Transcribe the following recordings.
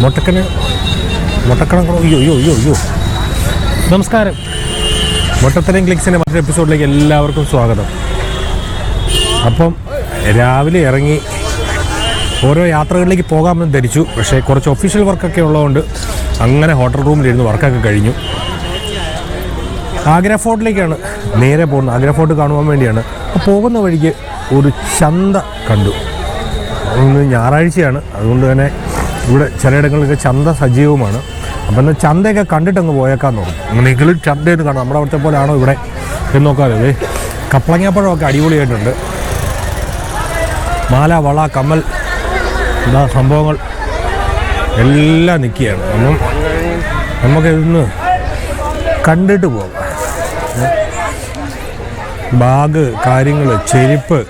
മൊട്ടക്കന് മുട്ടക്കണം അയ്യോ അയ്യോ അയ്യോ അയ്യോ. നമസ്കാരം. മുട്ടത്തരം ക്ലിക്സിന്റെ മറ്റൊരു എപ്പിസോഡിലേക്ക് എല്ലാവർക്കും സ്വാഗതം. അപ്പം രാവിലെ ഇറങ്ങി ഓരോ യാത്രകളിലേക്ക് പോകാമെന്ന് ധരിച്ചു. പക്ഷേ കുറച്ച് ഒഫീഷ്യൽ വർക്കൊക്കെ ഉള്ളതുകൊണ്ട് അങ്ങനെ ഹോട്ടൽ റൂമിലിരുന്ന് വർക്കൊക്കെ കഴിഞ്ഞു. ആഗ്ര ഫോർട്ടിലേക്കാണ്. നേരെ പോകുന്നത്. ആഗ്ര ഫോർട്ട് കാണുവാൻ വേണ്ടിയാണ്. അപ്പോൾ പോകുന്ന വഴിക്ക് ഒരു ചന്ത കണ്ടു. ഇന്ന് ഞായറാഴ്ചയാണ്. അതുകൊണ്ട് തന്നെ ഇവിടെ ചിലയിടങ്ങളിലൊക്കെ ചന്ത സജീവമാണ്. അപ്പം എന്നാൽ ചന്തയൊക്കെ കണ്ടിട്ടങ്ങ് പോയേക്കാൻ തോന്നും നിങ്ങളും ചന്തയെന്ന് കാണാം. നമ്മുടെ അവിടുത്തെ പോലെയാണോ ഇവിടെ? എന്ന് നോക്കാതെ ദേ കപ്പളങ്ങാപ്പഴമൊക്കെ അടിപൊളിയായിട്ടുണ്ട്. മാല വള കമ്മൽ എന്താ സംഭവങ്ങൾ എല്ലാം നിൽക്കുകയാണ്. അപ്പം നമുക്ക് ഇന്ന് കണ്ടിട്ട് പോകാം. ബാഗ് കാര്യങ്ങൾ ചെരുപ്പ്.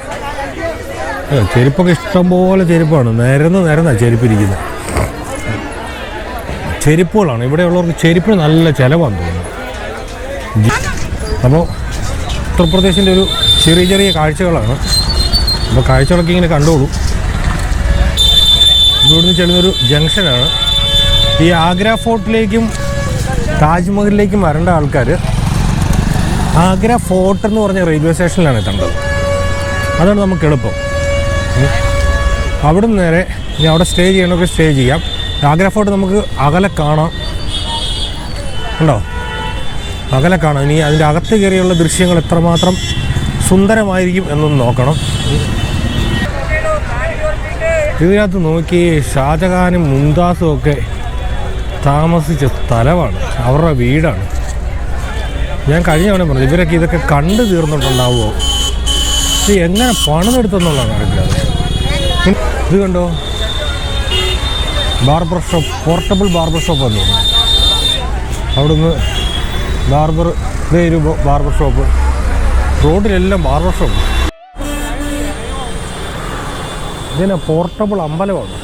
ചെരുപ്പൊക്കെ ഇഷ്ടംപോലെ ചെരുപ്പാണ്. നിരന്ന് നിരന്നാണ് ചെരുപ്പിരിക്കുന്നത് ചെരുപ്പുകളാണ്. ഇവിടെയുള്ളവർക്ക് ചെരുപ്പിന് നല്ല ചിലവാണ് തോന്നുന്നു. അപ്പോൾ ഉത്തർപ്രദേശിന്റെ ഒരു ചെറിയ ചെറിയ കാഴ്ചകളാണ്. അപ്പോൾ കാഴ്ചകളൊക്കെ ഇങ്ങനെ കണ്ടോളൂ. ഇവിടുന്ന് ചെല്ലുന്നൊരു ജംഗ്ഷനാണ്. ഈ ആഗ്ര ഫോർട്ടിലേക്കും താജ്മഹലിലേക്കും വരേണ്ട ആൾക്കാർ ആഗ്ര ഫോർട്ട് എന്ന് പറഞ്ഞ റെയിൽവേ സ്റ്റേഷനിലാണ് എത്തേണ്ടത്. അതാണ് നമുക്ക് എളുപ്പം. അവിടെ അവിടുന്ന് നേരെ ഇനി അവിടെ സ്റ്റേ ചെയ്യണമൊക്കെ സ്റ്റേ ചെയ്യാം. ആഗ്ര ഫോർട്ട് നമുക്ക് അകലെ കാണാം. ഉണ്ടോ അകലെ കാണാം. ഇനി അതിന്റെ അകത്ത് കയറിയുള്ള ദൃശ്യങ്ങൾ എത്രമാത്രം സുന്ദരമായിരിക്കും എന്നൊന്ന് നോക്കണം. ഇതിനകത്ത് നോക്കി ഷാജഹാനും മുംതാസും ഒക്കെ താമസിച്ച സ്ഥലമാണ്. അവരുടെ വീടാണ്. ഞാൻ കഴിഞ്ഞ തവണ പറഞ്ഞു ഇവരൊക്കെ ഇതൊക്കെ കണ്ടു തീർന്നിട്ടുണ്ടാവുമോ? ഇത് എങ്ങനെ പണിതെടുത്തെന്നുള്ളതാണ് അറിയില്ല. ഇത് കണ്ടോ? Barber shop portable barber shop എന്ന് തോന്നുന്നു അവിടുന്ന് ബാർബർ ഇതേ ബാർബർ ഷോപ്പ്. റോഡിലെല്ലാം ബാർബർ ഷോപ്പ്. ഇതിനെ പോർട്ടബിൾ അമ്പലമാണ്.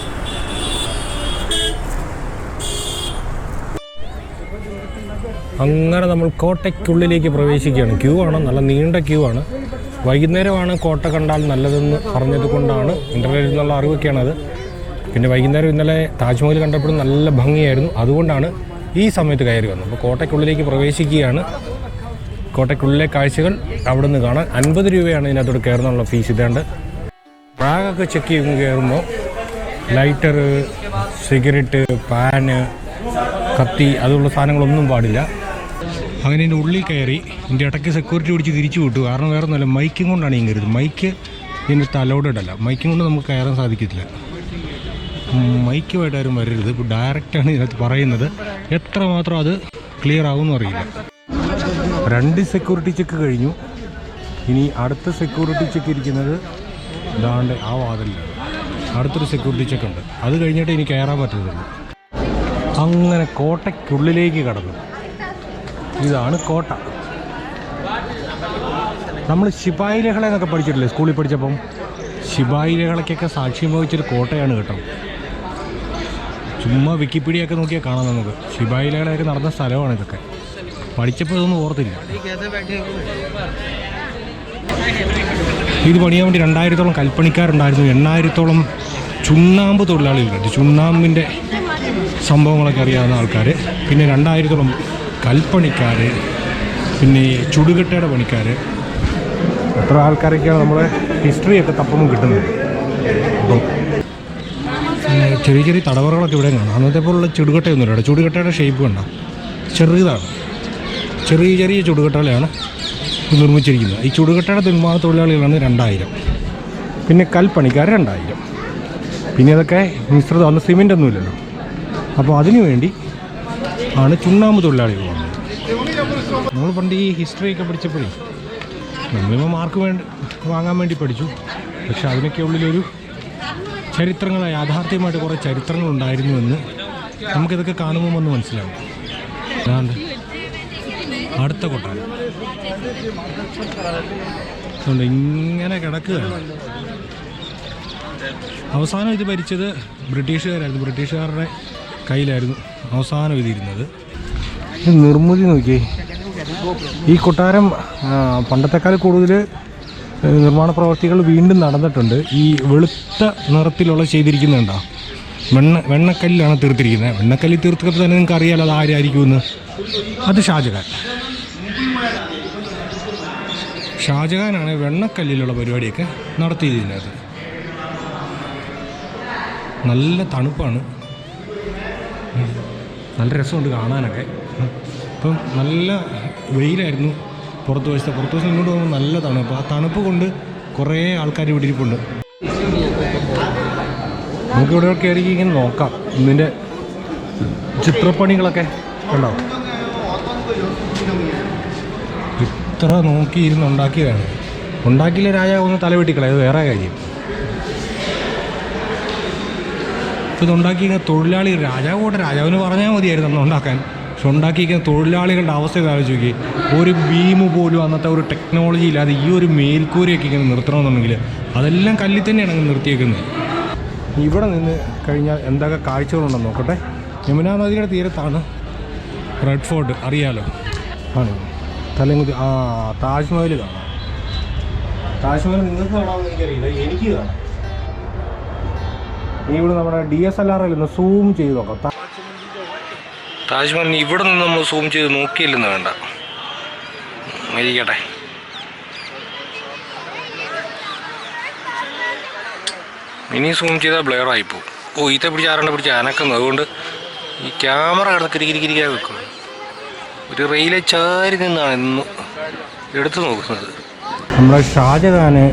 അങ്ങനെ നമ്മൾ കോട്ടയ്ക്കുള്ളിലേക്ക് പ്രവേശിക്കുകയാണ്. ക്യൂ ആണ് നല്ല നീണ്ട ക്യൂ ആണ്. വൈകുന്നേരമാണ് കോട്ട കണ്ടാൽ നല്ലതെന്ന് പറഞ്ഞത് കൊണ്ടാണ് ഇന്റർനെറ്റിൽ നിന്നുള്ള അറിവൊക്കെയാണത്. പിന്നെ വൈകുന്നേരം ഇന്നലെ താജ്മഹൽ കണ്ടപ്പോഴും നല്ല ഭംഗിയായിരുന്നു. അതുകൊണ്ടാണ് ഈ സമയത്ത് കയറി വന്നത്. അപ്പോൾ കോട്ടയ്ക്കുള്ളിലേക്ക് പ്രവേശിക്കുകയാണ്. കോട്ടയ്ക്കുള്ളിലെ കാഴ്ചകൾ അവിടെ നിന്ന് കാണാൻ അൻപത് രൂപയാണ് ഇതിനകത്തോട് കയറുന്നുള്ള ഫീസ്. ഇതാണ്ട് ബാഗൊക്കെ ചെക്ക് ചെയ്ത് കയറുമ്പോൾ ലൈറ്റർ സിഗരറ്റ് പാന് കത്തി അതുള്ള സാധനങ്ങളൊന്നും പാടില്ല. അങ്ങനെ ഇതിന്റെ ഉള്ളിൽ കയറി ഇതിന്റെ ഇടയ്ക്ക് സെക്യൂരിറ്റി പിടിച്ച് തിരിച്ചു വിട്ടു. കാരണം വേറെ ഒന്നുമല്ല മൈക്കും കൊണ്ടാണ് കയറിയത്. മൈക്ക് ഇതിന്റെ അല്ല മൈക്കും കൊണ്ട് നമുക്ക് കയറാൻ സാധിക്കത്തില്ല. മൈക്കുമായിട്ട് ആരും വരരുത്. ഇപ്പോൾ ഡയറക്റ്റാണ് ഇതിനകത്ത് പറയുന്നത്. എത്രമാത്രം അത് ക്ലിയർ ആവുമെന്ന് അറിയില്ല. രണ്ട് സെക്യൂരിറ്റി ചെക്ക് കഴിഞ്ഞു. ഇനി അടുത്ത സെക്യൂരിറ്റി ചെക്ക് ഇരിക്കുന്നത് ഇതാണ്ട് ആ വാതിലാണ് അടുത്തൊരു സെക്യൂരിറ്റി ചെക്ക് ഉണ്ട്. അത് കഴിഞ്ഞിട്ട് ഇനി കയറാൻ പറ്റത്തുള്ളൂ അങ്ങനെ കോട്ടയ്ക്കുള്ളിലേക്ക് കടന്നു. ഇതാണ് കോട്ട. നമ്മൾ ശിപായി ലഹള എന്നൊക്കെ പഠിച്ചിട്ടില്ലേ സ്കൂളിൽ പഠിച്ചപ്പം? ശിപായി ലഹളയ്ക്കൊക്കെ സാക്ഷ്യം വഹിച്ചൊരു കോട്ടയാണ് കേട്ടോ. ചുമ്മാ വിക്കിപീഡിയ ഒക്കെ നോക്കിയാൽ കാണാം നമുക്ക്. ശിപായി ലഹളയൊക്കെ നടന്ന സ്ഥലമാണ് ഇതൊക്കെ. പഠിച്ചപ്പോൾ ഇതൊന്നും ഓർത്തില്ല. ഇത് പണിയാൻ വേണ്ടി രണ്ടായിരത്തോളം കൽപ്പണിക്കാരുണ്ടായിരുന്നു. എണ്ണായിരത്തോളം ചുണ്ണാമ്പ് തൊഴിലാളികളുണ്ട്. ചുണ്ണാമ്പിന്റെ സംഭവങ്ങളൊക്കെ അറിയാവുന്ന ആൾക്കാർ പിന്നെ രണ്ടായിരത്തോളം കൽപ്പണിക്കാർ പിന്നെ ചുടുകെട്ടയുടെ പണിക്കാർ അത്ര ആൾക്കാരൊക്കെയാണ് നമ്മുടെ ഹിസ്റ്ററിയൊക്കെ തപ്പുമ്പോൾ കിട്ടുന്നത്? അപ്പം ചെറിയ ചെറിയ തടവറകളൊക്കെ ഇവിടെ കാണാം. അന്നത്തെ പോലുള്ള ചുടുകട്ടയൊന്നുമില്ല ഇവിടെ ചുടുകട്ടയുടെ ഷേപ്പ് കണ്ട? ചെറിയതാണ് ചെറിയ ചെറിയ ചുടുകട്ടകളെയാണ് നിർമ്മിച്ചിരിക്കുന്നത്. ഈ ചുടുകട്ടയുടെ നിർമ്മാണ തൊഴിലാളികളാണ് രണ്ടായിരം. പിന്നെ കൽപ്പണിക്കാർ രണ്ടായിരം. പിന്നെ അതൊക്കെ മിശ്രിതം അന്ന് സിമെന്റ് ഒന്നുമില്ലല്ലോ അപ്പോൾ അതിനു വേണ്ടി ആണ് ചുണ്ണാമ്പ് തൊഴിലാളികൾ വന്നത്. നമ്മൾ പണ്ട് ഈ ഹിസ്റ്ററിയൊക്കെ പഠിച്ചപ്പോഴേ നമ്മളിപ്പോൾ മാർക്ക് വേണ്ടി വാങ്ങാൻ വേണ്ടി പഠിച്ചു. പക്ഷെ അതിനൊക്കെ ഉള്ളിലൊരു ചരിത്രങ്ങൾ യാഥാർത്ഥ്യമായിട്ട് കുറേ ചരിത്രങ്ങൾ ഉണ്ടായിരുന്നുവെന്ന് നമുക്കിതൊക്കെ കാണുമ്പോൾ ഒന്ന് മനസ്സിലാവും അടുത്ത കൊട്ടാരം. അതുകൊണ്ട് ഇങ്ങനെ കിടക്കുകയാണ്. അവസാനം ഇത് ഭരിച്ചത് ബ്രിട്ടീഷുകാരായിരുന്നു. ബ്രിട്ടീഷുകാരുടെ കയ്യിലായിരുന്നു അവസാനം ഇതിരുന്നത്. ഇത് നിർമ്മിതി നോക്കിയേ. ഈ കൊട്ടാരം പണ്ടത്തെക്കാൾ കൂടുതൽ നിർമ്മാണ പ്രവർത്തികൾ വീണ്ടും നടന്നിട്ടുണ്ട്. ഈ വെളുത്ത നിറത്തിലുള്ള ചെയ്തിരിക്കുന്നുണ്ടോ വെണ്ണ വെണ്ണക്കല്ലിലാണ് തീർത്തിരിക്കുന്നത്. വെണ്ണക്കല്ലിൽ തീർത്തപ്പോൾ തന്നെ നിങ്ങൾക്ക് അറിയാലോ അത് ആരായിരിക്കുമെന്ന്. അത് ഷാജഹാൻ. ഷാജഹാനാണ് വെണ്ണക്കല്ലിലുള്ള പരിപാടിയൊക്കെ നടത്തിയിരുന്നത്. നല്ല തണുപ്പാണ്. നല്ല രസമുണ്ട് കാണാനൊക്കെ. ഇപ്പം നല്ല വെയിലായിരുന്നു. പുറത്ത് വശത്ത് പുറത്ത് വശം ഇങ്ങോട്ട് പോകുമ്പോൾ നല്ല തണുപ്പ്. ആ തണുപ്പ് കൊണ്ട് കുറേ ആൾക്കാർ ഇവിടെ ഇരിപ്പുണ്ട്. നമുക്ക് ഇവിടെ കയറി ഇങ്ങനെ നോക്കാം. ഇതിന്റെ ചിത്രപ്പണികളൊക്കെ കണ്ടോ? ഇത്ര നോക്കിയിരുന്ന് ഉണ്ടാക്കിയതാണ്. ഉണ്ടാക്കിയില്ല രാജാവ് ഒന്ന് തലവെട്ടിക്കളെ അത് വേറെ കാര്യം. ഇപ്പം ഇതുണ്ടാക്കിയ തൊഴിലാളി രാജാവ് കൂടെ രാജാവിന് പറഞ്ഞാൽ മതിയായിരുന്നു അന്ന് ഉണ്ടാക്കാൻ. പക്ഷെ ഉണ്ടാക്കിയിരിക്കുന്ന തൊഴിലാളികളുടെ അവസ്ഥ ആലോചിച്ച് നോക്കി. ഒരു ബീം പോലും അന്നത്തെ ഒരു ടെക്നോളജി ഇല്ലാതെ ഈ ഒരു മേൽക്കൂരയൊക്കെ ഇങ്ങനെ നിർത്തണമെന്നുണ്ടെങ്കിൽ അതെല്ലാം കല്ലിൽ തന്നെയാണ് നിർത്തിയേക്കുന്നത്. ഇവിടെ നിന്ന് കഴിഞ്ഞാൽ എന്തൊക്കെ കാഴ്ചകളുണ്ടെന്ന് നോക്കട്ടെ. യമുനാ നദിയുടെ തീരത്താണ്. റെഡ് ഫോർട്ട് അറിയാലോ? ആണ്. തലങ്കുതി ആ താജ്മഹൽ കാണാം. താജ്മഹൽ നിങ്ങൾക്ക് കാണാമെന്ന് എനിക്കറിയില്ല. എനിക്ക് കാണാം. ഇവിടെ നമ്മുടെ ഡി എസ് എൽ ആർ ഒന്ന് സൂം ചെയ്ത് നോക്കാം. താജ്മഹൽ ഇവിടെ നിന്ന് നമ്മൾ സൂം ചെയ്ത് നോക്കിയില്ലെന്ന് വേണ്ട. ഇരിക്കട്ടെ. ഇനി സൂം ചെയ്താൽ ബ്ലെയർ ആയിപ്പോവും ഓ ഈത്തെ പിടിച്ച് ആരണ്ട പിടിച്ച് അനക്കുന്നു അതുകൊണ്ട് ഈ ക്യാമറ കിടന്ന് കിരികിരിക്കിരിക്കാൻ വെക്കും ഒരു റെയിലെ ചാരി നിന്നാണ് ഇന്ന് എടുത്തു നോക്കുന്നത്. നമ്മുടെ ഷാജഹാന്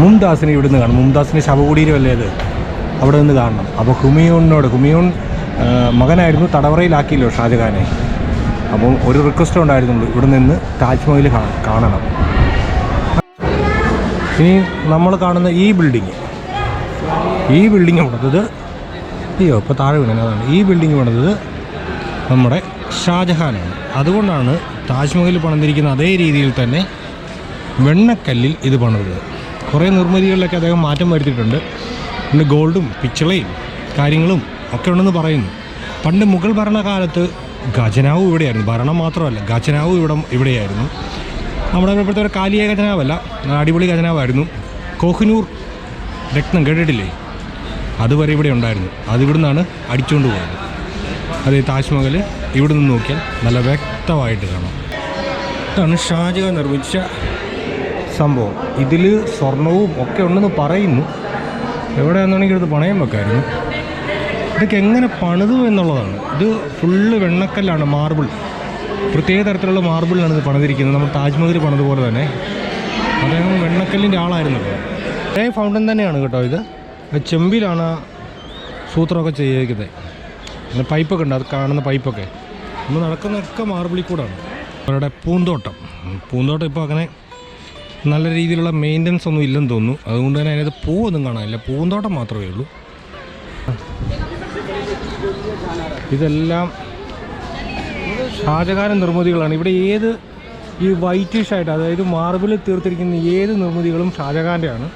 മുംതാസിനെ ഇവിടുന്ന് കാണും. മുംതാസിന്റെ ശവകുടീരമല്ലേ അത്? അവിടെ നിന്ന് കാണണം. അപ്പോൾ ഹുമയൂണിനോട് ഹുമയൂൺ മകനായിരുന്നു തടവറയിലാക്കിയല്ലോ ഷാജഹാനെ. അപ്പം ഒരു റിക്വസ്റ്റ് ഉണ്ടായിരുന്നുള്ളൂ ഇവിടെ നിന്ന് താജ്മഹൽ കാണണം. ഇനി നമ്മൾ കാണുന്ന ഈ ബിൽഡിങ് ഈ ബിൽഡിങ് പണിതത് അയ്യോ ഇപ്പോൾ താഴെ വീണതാണ് ഈ ബിൽഡിങ് പണിതത് നമ്മുടെ ഷാജഹാനാണ്. അതുകൊണ്ടാണ് താജ്മഹൽ പണിതിരിക്കുന്ന അതേ രീതിയിൽ തന്നെ വെണ്ണക്കല്ലിൽ ഇത് പണിതത്. കുറേ നിർമ്മിതികളിലൊക്കെ അദ്ദേഹം മാറ്റം വരുത്തിയിട്ടുണ്ട്. പിന്നെ ഗോൾഡും പിച്ചളയും കാര്യങ്ങളും ഒക്കെ ഉണ്ടെന്ന് പറയുന്നു. പണ്ട് മുഗൾ ഭരണകാലത്ത് ഖജനാവ് ഇവിടെയായിരുന്നു. ഭരണം മാത്രമല്ല ഖജനാവ് ഇവിടെ ഇവിടെയായിരുന്നു. നമ്മുടെ ഇപ്പോഴത്തെ ഒരു കാലിയ ഖജനാവല്ല അടിപൊളി ഖജനാവായിരുന്നു. കോഹിനൂർ രത്നം കേട്ടിട്ടില്ലേ? അതുവരെ ഇവിടെ ഉണ്ടായിരുന്നു. അതിവിടുന്നാണ് അടിച്ചുകൊണ്ട് പോയത്. അത് താജ്മഹൽ ഇവിടെ നിന്ന് നോക്കിയാൽ നല്ല വ്യക്തമായിട്ട് കാണാം. ഇതാണ് ഷാജഹാൻ നിർമ്മിച്ച സംഭവം. ഇതിൽ സ്വർണവും ഒക്കെ ഉണ്ടെന്ന് പറയുന്നു. എവിടെയാണെന്നുണ്ടെങ്കിൽ ഇത് പണയം വെക്കായിരുന്നു. ഇതൊക്കെ എങ്ങനെ പണിതു എന്നുള്ളതാണ്. ഇത് ഫുള്ള് വെണ്ണക്കല്ലാണ് മാർബിൾ പ്രത്യേക തരത്തിലുള്ള മാർബിളിലാണ് ഇത് പണിതിരിക്കുന്നത്. നമ്മൾ താജ്മഹൽ പണിതുപോലെ തന്നെ. അദ്ദേഹം വെണ്ണക്കല്ലിന്റെ ആളായിരുന്നല്ലോ അതേ ഫൗണ്ടൻ തന്നെയാണ് കേട്ടോ ഇത്. ചെമ്പിലാണ് സൂത്രമൊക്കെ ചെയ്തിരിക്കുന്നത് പിന്നെ പൈപ്പൊക്കെ ഉണ്ട്. അത് കാണുന്ന പൈപ്പൊക്കെ നമ്മൾ നടക്കുന്നതൊക്കെ മാർബിളിൽ കൂടാണ്. അവരുടെ പൂന്തോട്ടം. പൂന്തോട്ടം ഇപ്പോൾ അങ്ങനെ നല്ല രീതിയിലുള്ള മെയിന്റനൻസ് ഒന്നും ഇല്ലെന്ന് തോന്നുന്നു. അതുകൊണ്ട് തന്നെ അതിനകത്ത് പൂവൊന്നും കാണാനില്ല. പൂന്തോട്ടം മാത്രമേ ഉള്ളൂ. ഇതെല്ലാം ഷാജഹാൻ നിർമ്മിതികളാണ്. ഇവിടെ ഏത് ഈ വൈറ്റിഷ് ആയിട്ട് അതായത് മാർബിൾ തീർത്തിരിക്കുന്ന ഏത് നിർമ്മിതികളും ഷാജഹാന്റെയാണ്.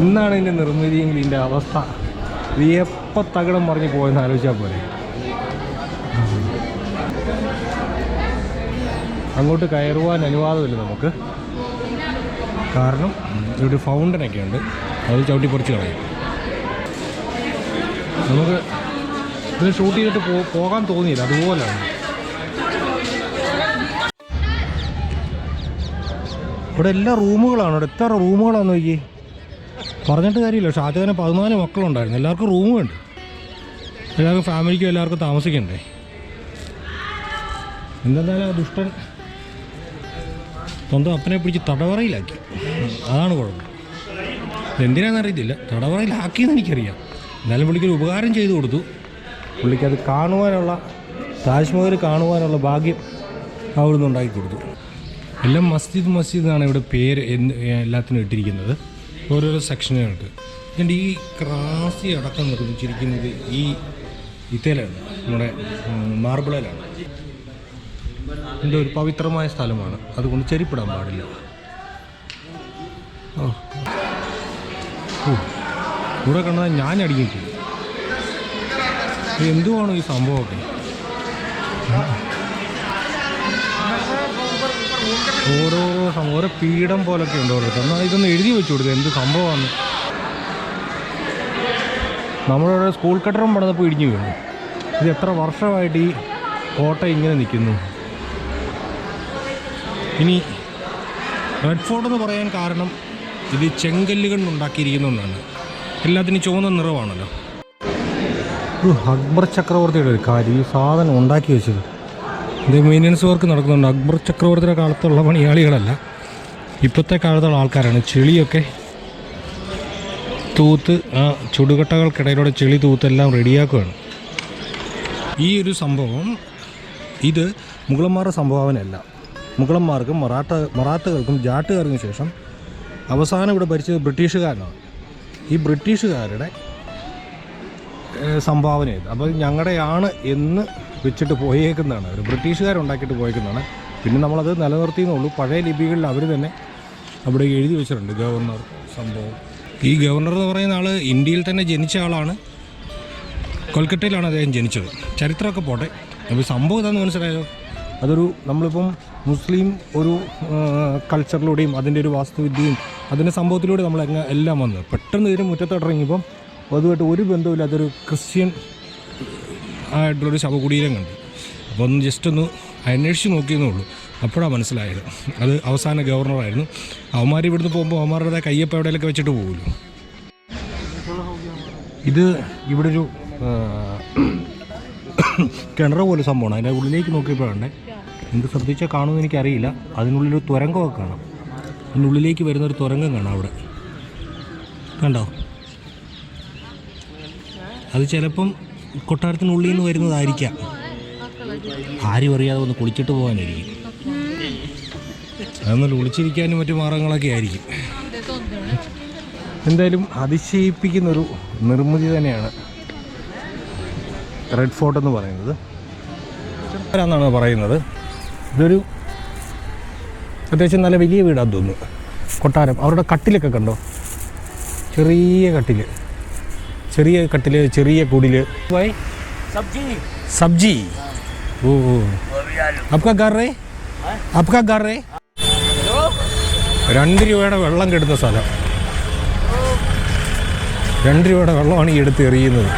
ഇന്നാണ് ഇതിന്റെ നിർമ്മിതിയെങ്കിൽ ഇതിന്റെ അവസ്ഥ. ഇത് എപ്പോൾ തകിടം മറിഞ്ഞ് പോയെന്ന് ആലോചിച്ചാൽ പോലെ അങ്ങോട്ട് കയറുവാൻ അനുവാദമില്ല നമുക്ക്. കാരണം ഇവിടെ ഫൗണ്ടനൊക്കെ ഉണ്ട്. അത് ചവിട്ടി പൊറിച്ച് കളയും. നമുക്ക് ഇത് ഷൂട്ട് ചെയ്തിട്ട് പോകാൻ തോന്നിയില്ല അതുപോലെയാണ്. ഇവിടെ എല്ലാ റൂമുകളാണ് ഇവിടെ എത്ര റൂമുകളാണെന്ന് നോക്കി പറഞ്ഞിട്ട് കാര്യമില്ല ഷാജഹാന് പതിനാല് മക്കളുണ്ടായിരുന്നു. എല്ലാവർക്കും റൂം ഉണ്ട്. എല്ലാവർക്കും ഫാമിലിക്കും എല്ലാവർക്കും താമസിക്കണ്ടേ. എന്തെന്നാലും ആ ദുഷ്ടൻ സ്വന്തം അപ്പനെ പിടിച്ച് തടവറയിലാക്കി. അതാണ് കുഴപ്പം. എന്തിനാണെന്ന് അറിയത്തില്ല. തടവറയിലാക്കിയെന്ന് എനിക്കറിയാം. എന്നാലും പുള്ളിക്കൊരു ഉപകാരം ചെയ്തു കൊടുത്തു. പുള്ളിക്കത് കാണുവാനുള്ള താജ്മഹൽ കാണുവാനുള്ള ഭാഗ്യം അവിടുന്ന് ഉണ്ടാക്കി കൊടുത്തു. എല്ലാം മസ്ജിദ് മസ്ജിദ് എന്നാണ് ഇവിടെ പേര് എന്ന് എല്ലാത്തിനും ഇട്ടിരിക്കുന്നത്. ഓരോരോ സെക്ഷനുകൾക്ക്. ഇതിന്റെ ഈ ക്രാസി അടക്കം നിർമ്മിച്ചിരിക്കുന്നത് ഈ ഇത്തേലാണ് നമ്മുടെ മാർബിളിലാണ്. ഇതിന്റെ ഒരു പവിത്രമായ സ്ഥലമാണ്. അതുകൊണ്ട് ചെരിപ്പിടാൻ പാടില്ല. ഓ, ഇവിടെ കണ്ടത് ഞാൻ അടിക്കും ചെയ്യും ഇത് എന്തുവാണോ ഈ സംഭവമൊക്കെ? ഓരോരോ സംഭവം ഓരോ പീഠം പോലൊക്കെ ഉണ്ട് ഓരോരുത്തർ. എന്നാൽ ഇതൊന്ന് എഴുതി വെച്ചു കൊടുക്കുക എന്ത് സംഭവമാണ്. നമ്മളിവിടെ സ്കൂൾ കെട്ടിടം പണിതപ്പോൾ ഇടിഞ്ഞു വീണു. ഇത് എത്ര വർഷമായിട്ട് ഈ കോട്ട ഇങ്ങനെ നിൽക്കുന്നു? ഇനി റെഡ് ഫോർട്ട് എന്ന് പറയാൻ കാരണം ഇത് ചെങ്കല്ലുകൾ ഉണ്ടാക്കിയിരിക്കുന്നതുകൊണ്ടാണ് എല്ലാത്തിനും ചുവന്ന നിറമാണല്ലോ അക്ബർ ചക്രവർത്തിയുടെ ഒരു കാര്യം. ഈ സാധനം ഉണ്ടാക്കി വെച്ചത്. ഇത് മെയിന്റനൻസ് വർക്ക് നടക്കുന്നുണ്ട്. അക്ബർ ചക്രവർത്തിയുടെ കാലത്തുള്ള പണിയാളികളല്ല. ഇപ്പോഴത്തെ കാലത്തുള്ള ആൾക്കാരാണ്. ചെളിയൊക്കെ തൂത്ത് ആ ചുടുകട്ടകൾക്കിടയിലൂടെ ചെളി തൂത്തെല്ലാം റെഡിയാക്കുകയാണ്. ഈ ഒരു സംഭവം ഇത് മുഗളന്മാരുടെ സംഭാവനയല്ല. മുഗളന്മാർക്കും മറാഠ മറാത്തകൾക്കും ജാട്ടുകാർക്കും ശേഷം അവസാനം ഇവിടെ ഭരിച്ചത് ബ്രിട്ടീഷുകാരനാണ്. ഈ ബ്രിട്ടീഷുകാരുടെ സംഭാവന സംഭാവനയത് അപ്പോൾ ഞങ്ങളുടെയാണ് എന്ന് വെച്ചിട്ട് പോയേക്കുന്നതാണ്. അവർ ബ്രിട്ടീഷുകാരുണ്ടാക്കിയിട്ട് പോയേക്കുന്നതാണ്. പിന്നെ നമ്മളത് നിലനിർത്തിയെന്നുള്ളൂ. പഴയ ലിപികളിൽ അവർ തന്നെ അവിടെ എഴുതി വെച്ചിട്ടുണ്ട്. ഗവർണർ സംഭവം. ഈ ഗവർണർ എന്ന് പറയുന്ന ആൾ ഇന്ത്യയിൽ തന്നെ ജനിച്ച ആളാണ്. കൊൽക്കത്തയിലാണ് അദ്ദേഹം ജനിച്ചത്. ചരിത്രമൊക്കെ പോട്ടെ. അപ്പോൾ സംഭവം ഇതാണെന്ന് മനസ്സിലായോ? അതൊരു നമ്മളിപ്പം മുസ്ലിം ഒരു കൾച്ചറിലൂടെയും അതിന്റെ ഒരു വാസ്തുവിദ്യയും അതിന്റെ സംഭവത്തിലൂടെ നമ്മൾ എങ്ങനെ എല്ലാം വന്ന്. പെട്ടെന്ന് ഇതിന് മുറ്റത്തോട്ട് ഇറങ്ങിയപ്പം അതുമായിട്ട് ഒരു ബന്ധവുമില്ലാത്തൊരു ക്രിസ്ത്യൻ ആയിട്ടുള്ളൊരു ശവകുടീരം കണ്ടു. അപ്പോൾ ഒന്ന് ജസ്റ്റ് ഒന്ന് അന്വേഷിച്ച് നോക്കിയെന്നേ ഉള്ളൂ. അപ്പോഴാണ് മനസ്സിലായത്. അത് അവസാന ഗവർണറായിരുന്നു. അവന്മാർ ഇവിടുന്ന് പോകുമ്പോൾ അവന്മാരുടെ കയ്യപ്പം എവിടെയൊക്കെ വെച്ചിട്ട് പോകുമല്ലോ ഇത് ഇവിടെ ഒരു കിണർ പോലെ സംഭവമാണ്. അതിന്റെ ഉള്ളിലേക്ക് നോക്കിയപ്പോഴാണ്. എന്ത് ശ്രദ്ധിച്ചാൽ കാണുമെന്ന് എനിക്കറിയില്ല. അതിനുള്ളിലൊരു തുരങ്കമൊക്കെ കാണാം. അതിന്റെ ഉള്ളിലേക്ക് വരുന്നൊരു തുരങ്കം കാണാം അവിടെ. കണ്ടോ? അത് ചിലപ്പം കൊട്ടാരത്തിനുള്ളിൽ നിന്ന് വരുന്നതായിരിക്കാം. ആരും അറിയാതെ ഒന്ന് കുളിച്ചിട്ട് പോകാനായിരിക്കും. അതൊന്ന് ഒളിച്ചിരിക്കാനും മറ്റു മാർഗങ്ങളൊക്കെ ആയിരിക്കും. എന്തായാലും അതിശയിപ്പിക്കുന്നൊരു നിർമ്മിതി തന്നെയാണ് റെഡ് ഫോർട്ട് എന്ന് പറയുന്നത്. എന്നാണ് പറയുന്നത്. ഇതൊരു അത്യാവശ്യം നല്ല വലിയ വീടാന്ന് തോന്നുന്നു. കൊട്ടാരം. അവരുടെ കട്ടിലൊക്കെ കണ്ടോ? ചെറിയ കട്ടിൽ ചെറിയ കട്ടിൽ ചെറിയ കുടിൽ സബ്ജി. ഓ അപ്കാ ഗാറേ രണ്ട് രൂപയുടെ വെള്ളം കെടുത്ത സ്ഥലം. രണ്ട് രൂപയുടെ വെള്ളമാണ് ഈ എടുത്ത് എറിയുന്നത്.